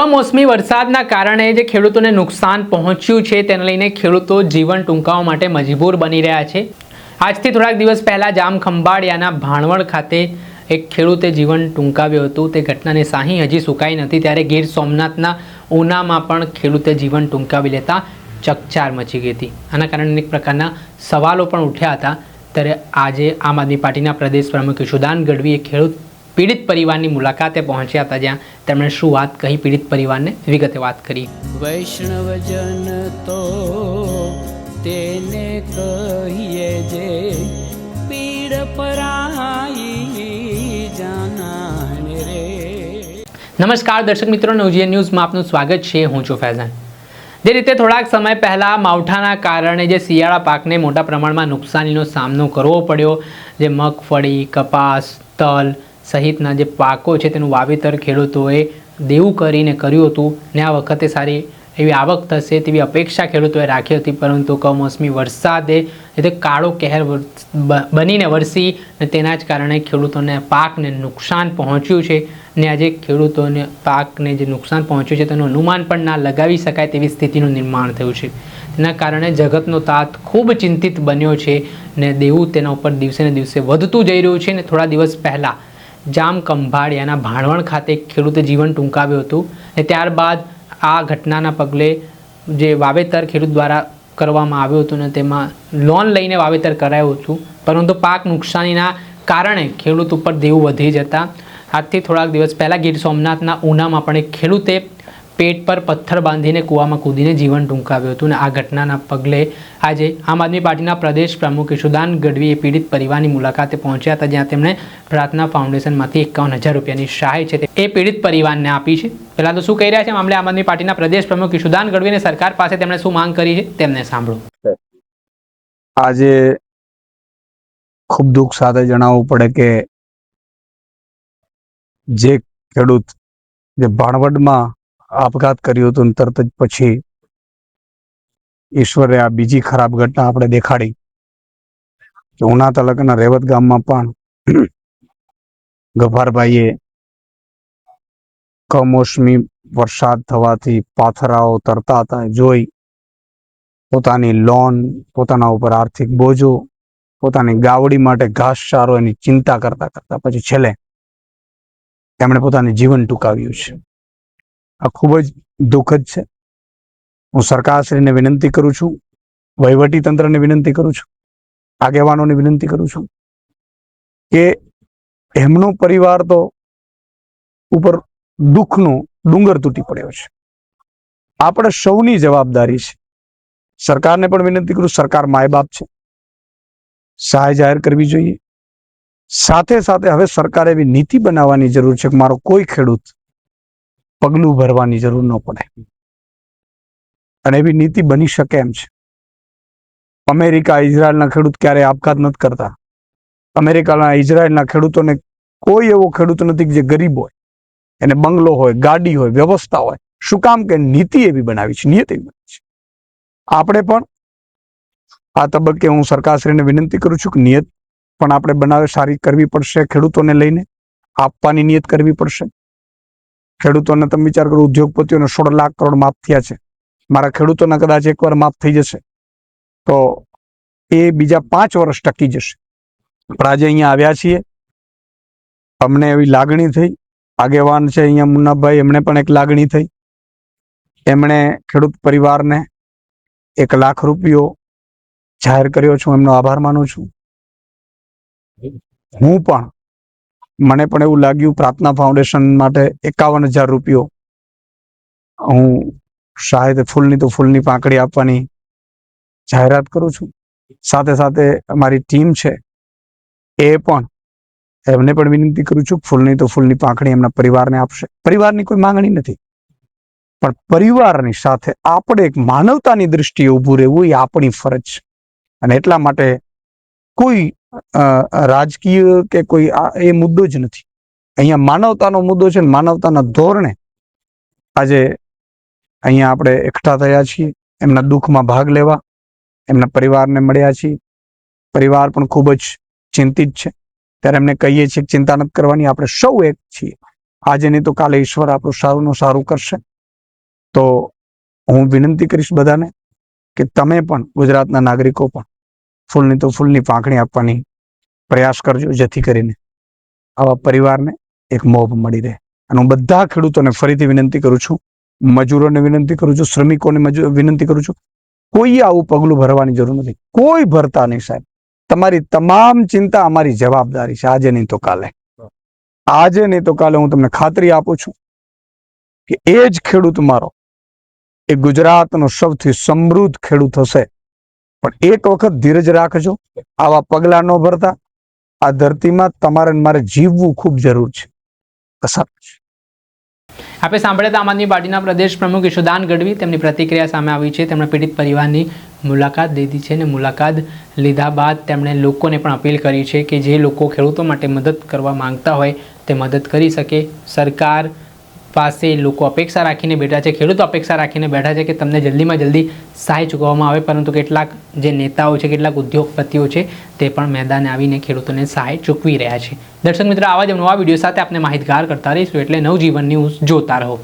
કમોસમી વરસાદના કારણે જે ખેડૂતોને નુકસાન પહોંચ્યું છે, તેને લઈને ખેડૂતો જીવન ટૂંકાવવા માટે મજબૂર બની રહ્યા છે. આજથી થોડાક દિવસ પહેલાં જામ ખંભાળિયાના ભાણવડ ખાતે એક ખેડૂતે જીવન ટૂંકાવ્યું હતું. તે ઘટનાની સાહી હજી સુકાઈ નથી. ત્યારે ગીર સોમનાથના ઉનામાં પણ ખેડૂતે જીવન ટૂંકાવી લેતા ચકચાર મચી ગઈ હતી. આના કારણે અનેક પ્રકારના સવાલો પણ ઉઠ્યા હતા. ત્યારે આજે આમ આદમી પાર્ટીના પ્રદેશ પ્રમુખ યશુદાન ગઢવીએ ખેડૂત પીડિત પરિવારની મુલાકાતે પહોંચ્યા હતા જ્યાં તેમણે શું વાત કહી પીડિત પરિવારને? વિગતે વાત કરી. વૈષ્ણવજન તો તેને કહીએ જે પીડ પરાઈ જાનાને રે. નમસ્કાર દર્શક મિત્રો નવજીવન ન્યૂઝમાં આપનું સ્વાગત છે. હું છું ફૈઝાન. જે રીતે થોડાક સમય પહેલાં માવઠાના કારણે જે શિયાળા પાકને મોટા પ્રમાણમાં નુકસાનીનો સામનો કરવો પડ્યો જે મગફળી કપાસ તલ સહિતના જે પાકો છે તેનું વાવેતર ખેડૂતોએ દેવું કરીને કર્યું હતું ને આ વખતે સારી એવી આવક થશે તેવી અપેક્ષા ખેડૂતોએ રાખી હતી, પરંતુ કમોસમી વરસાદે એટલે કાળો કહેર બનીને વરસી ને તેના જ કારણે ખેડૂતોને પાકને નુકસાન પહોંચ્યું છે ને આજે ખેડૂતોને પાકને જે નુકસાન પહોંચ્યું છે તેનું અનુમાન પણ ના લગાવી શકાય તેવી સ્થિતિનું નિર્માણ થયું છે. તેના કારણે જગતનો તાત ખૂબ ચિંતિત બન્યો છે ને દેવું તેના ઉપર દિવસે ને દિવસે વધતું જઈ રહ્યું છે ને થોડા દિવસ પહેલાં જામ કંભાળિયાના ભાણવણ ખાતે ખેડૂતે જીવન ટૂંકાવ્યું હતું ને ત્યારબાદ આ ઘટનાના પગલે જે વાવેતર ખેડૂત દ્વારા કરવામાં આવ્યું હતું ને તેમાં લોન લઈને વાવેતર કરાયું હતું. પરંતુ પાક નુકસાનીના કારણે ખેડૂત ઉપર દેવું વધી જતા. આજથી થોડાક દિવસ પહેલાં ગીર સોમનાથના ઉનામાં પણ એક ખેડૂતે પેટ પર પથ્થર બાંધીને કૂવામાં કૂદીને જીવન ટૂંકાવ્યું હતું અને આ ઘટનાના પગલે આજે આમ આદમી પાર્ટીના પ્રદેશ પ્રમુખ યશુદાન ગઢવી પીડિત પરિવારની મુલાકાતે પહોંચ્યા હતા, જ્યાં તેમણે પ્રાર્થના ફાઉન્ડેશનમાંથી એકાવન હજાર રૂપિયાની સહાય છે એ પીડિત પરિવારને આપી છે. પહેલાં તો શું કહી રહ્યા છે મામલે આમ આદમી પાર્ટીના પ્રદેશ પ્રમુખ યશુદાન ગઢવી અને સરકાર પાસે તેમણે શું માંગ કરી છે તેમને સાંભળો. આજે ખૂબ દુઃખ સાથે જણાવવું પડે કે જે ખેડૂત જે ભાણવડમાં આપઘાત કર્યો હતો તરત જ પછી ઈશ્વરે આ બીજી ખરાબ ઘટના આપણે દેખાડી. કે ઉના તાલુકાના રેવત ગામમાં પણ ગફારભાઈએ કમોસમી વરસાદ થવાથી પાથરાઓ તરતા હતા, જોઈ પોતાની લોન, પોતાના ઉપર આર્થિક બોજો, પોતાની ગાવડી માટે ઘાસચારો એની ચિંતા કરતા કરતા પછી છેલ્લે તેમણે પોતાનું જીવન ટૂંકાવ્યું છે. આ ખૂબ જ દુઃખદ છે. હું સરકારશ્રીને વિનંતી કરું છું વહીવટી તંત્રને વિનંતી કરું છું, આગેવાનોને વિનંતી કરું છું કે એમનો પરિવાર તો ઉપર દુઃખનો ડુંગર તૂટી પડ્યો છે. આપણે સૌની જવાબદારી છે. સરકારને પણ વિનંતી કરું, સરકાર માય બાપ છે. સહાય જાહેર કરવી જોઈએ. સાથે સાથે હવે સરકારે એવી નીતિ બનાવવાની જરૂર છે કે મારો કોઈ ખેડૂત પગલું ભરવાની જરૂર ન પડે. અને એવી નીતિ બની શકે એમ છે. અમેરિકા ઇઝરાયલના ખેડૂત ક્યારેય આપઘાત નથી કરતા. અમેરિકાના ઇઝરાયલના ખેડૂતોને કોઈ એવો ખેડૂત નથી જે ગરીબ હોય, એને બંગલો હોય, ગાડી હોય, વ્યવસ્થા હોય. શું કામ કે નીતિ એવી બનાવી છે, નિયત એવી બનાવી છે. આપણે પણ આ તબક્કે હું સરકારશ્રીને વિનંતી કરું છું કે નિયત પણ આપણે બનાવે, સારી કરવી પડશે ખેડૂતોને લઈને, આપવાની નિયત કરવી પડશે. ખેડૂતોને તમે વિચાર કરો, ઉદ્યોગપતિઓને સોળ લાખ કરોડ માફ થયા છે. મારા ખેડૂતોના કદાચ એકવાર માફ થઈ જશે. તો એ બીજા પાંચ વર્ષ ટકી જશે. પણ આજે અહીંયા આવ્યા છીએ. અમને એવી લાગણી થઈ. આગેવાન છે અહીંયા મુન્નાભાઈ, એમણે પણ એક લાગણી થઈ. એમણે ખેડૂત પરિવારને એક લાખ રૂપિયો જાહેર કર્યો છું. એમનો આભાર માનું છું. હું પણ મને પણ એવું લાગ્યું પ્રાર્થના ફાઉન્ડેશન માટે એકાવન હજાર રૂપિયો. હું શાયદ ફૂલની તો ફૂલની પાંખડી આપવાની જાહેરાત કરું છું. સાથે સાથે અમારી ટીમ છે, એ પણ એમને પણ વિનંતી કરું છું, ફૂલની તો ફૂલની પાંખડી એમના પરિવારને આપશે. પરિવારની કોઈ માંગણી નથી. પણ પરિવારની સાથે આપણે એક માનવતાની દ્રષ્ટિએ ઊભું રહેવું એ આપણી ફરજ છે. અને એટલા માટે કોઈ રાજકીય કે કોઈ એ મુદ્દો જ નથી. અહીંયા માનવતાનો મુદ્દો છે માનવતાના ધોરણે આજે અહીંયા આપણે એકઠા થયા છીએ, એમના દુઃખમાં ભાગ લેવા, એમના પરિવારને મળ્યા છીએ. પરિવાર પણ ખૂબ જ ચિંતિત છે. ત્યારે એમને કહીએ છીએ ચિંતા નથી કરવાની, આપણે સૌ એક છીએ. આજે નહીં તો કાલે ઈશ્વર આપણું સારું સારું કરશે. તો હું વિનંતી કરીશ બધાને કે તમે પણ ગુજરાતના નાગરિકો પણ ફૂલની તો ફૂલની પાંખણી આપવાની પ્રયાસ કરજો જેથી કરીને આવા પરિવારને એક મોભ મળી રહે. અને હું બધા ખેડૂતોને ફરીથી વિનંતી કરું છું, મજૂરોને વિનંતી કરું છું, શ્રમિકોને વિનંતી કરું છું કોઈએ આવું પગલું ભરવાની જરૂર નથી. કોઈ ભરતા નહીં સાહેબ. તમારી તમામ ચિંતા અમારી જવાબદારી છે. આજે નહીં તો કાલે. આજે નહીં તો કાલે હું તમને ખાતરી આપું છું કે એ જ ખેડૂત મારો, એ ગુજરાતનો સૌથી સમૃદ્ધ ખેડૂત હશે. પણ એક વખત ધીરજ રાખજો. આવા પગલા ન ભરતા. આ ધરતીમાં તમારે મારે જીવવું ખૂબ જરૂર છે. કસાબ આપણે સાંભળ્યા હતા આમ આદમી પાર્ટીના પ્રદેશ પ્રમુખ યશોદાન ગઢવી. તેમની પ્રતિક્રિયા સામે આવી છે. તેમણે પીડિત પરિવારની મુલાકાત લીધી છે અને મુલાકાત લીધા બાદ તેમણે લોકોને પણ અપીલ કરી છે કે જે લોકો ખેડૂતો માટે મદદ કરવા માંગતા હોય તે મદદ કરી શકે. સરકાર પાસે લોકો અપેક્ષા રાખીને બેઠા છે, ખેડૂતો અપેક્ષા રાખીને બેઠા છે કે તમને જલ્દીમાં જલ્દી સહાય ચૂકવવામાં આવે, પરંતુ કેટલાક જે નેતાઓ છે, કેટલાક ઉદ્યોગપતિઓ છે, તે પણ મેદાને આવીને ખેડૂતોને સહાય ચૂકવી રહ્યા છે. દર્શક મિત્રો, આવા જ નવા વીડિયો સાથે આપણે માહિતગાર કરતા રહીશું, એટલે નવજીવન ન્યૂઝ જોતા રહો.